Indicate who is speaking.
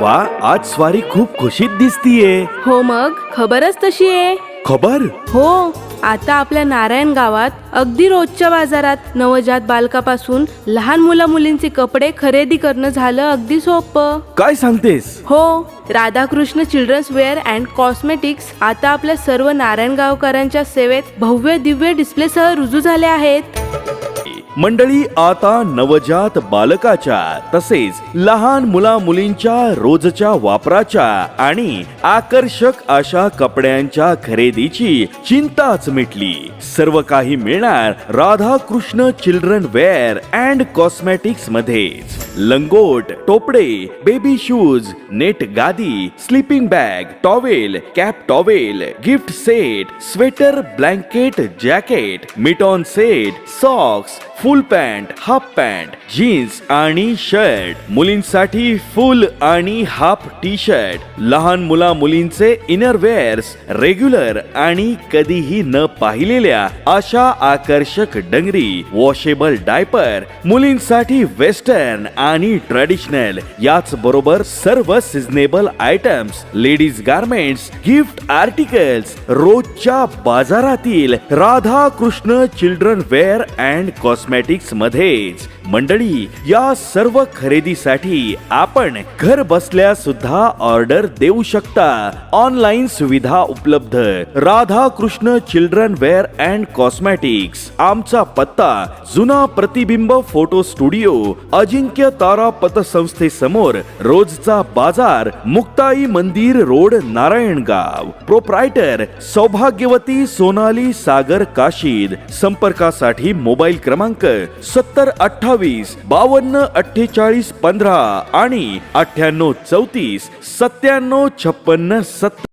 Speaker 1: वा आज स्वारी खूप खुशीत दिसतीये.
Speaker 2: हो मग खबरच तशी आहे
Speaker 1: खबर?
Speaker 2: हो आता आपल्या नारायण गावात अगदी रोजच्या बाजारात नवजात बालकापासून लहान मुला मुलींचे कपडे खरेदी करणं झालं अगदी सोपं.
Speaker 1: काय सांगतेस?
Speaker 2: हो Radhakrishna children's wear and cosmetics आता आपल्या सर्व नारायण गावकरांच्या सेवेत भव्य दिव्य डिस्प्लेसह रुजू झाले आहेत.
Speaker 1: मंडळी आता नवजात बालकाच्या तसेच लहान मुला मुलींच्या रोजच्या वापराच्या आणि आकर्षक अशा कपड्यांच्या खरेदीची चिंताच मिटली. सर्व काही मिळणार Radha Krishna children wear and cosmetics मध्येच. लंगोट टोपडे बेबी शूज नेट गादी sleeping bag towel cap towel gift set sweater blanket jacket mitten set socks full pant half pant jeans आणि शर्ट. मुलींसाठी फुल आणि हाफ टी शर्ट लहान मुला मुलींचे इनर वेअर्स रेग्युलर आणि कधीही न पाहिलेल्या अशा आकर्षक डंगरी वॉशेबल डायपर मुलींसाठी वेस्टर्न आणि ट्रेडिशनल याच बरोबर सर्व seasonable items ladies garments gift articles रोजच्या बाजारातील Radha Krishna children wear and cosmetics मध्येच. मंडळी या सर्व खरेदीसाठी आपण घर बसल्या सुद्धा ऑर्डर देऊ शकता. ऑनलाईन सुविधा उपलब्ध. Radha Krishna children wear and cosmetics. आमचा पत्ता जुना प्रतिबिंब फोटो स्टुडिओ अजिंक्य तारा पतसंस्थेसमोर रोजचा बाजार मुक्ताई मंदिर रोड नारायणगाव. प्रोप्रायटर सौभाग्यवती सोनाली सागर काशीद. संपर्कासाठी मोबाईल क्रमांक क्रमांक सत्तर अठ्ठावीस बावन्न अठ्ठेचाळीस पंधरा आणि अठ्ठ्याण्णव चौतीस सत्त्याण्णव छप्पन्न सत्तर.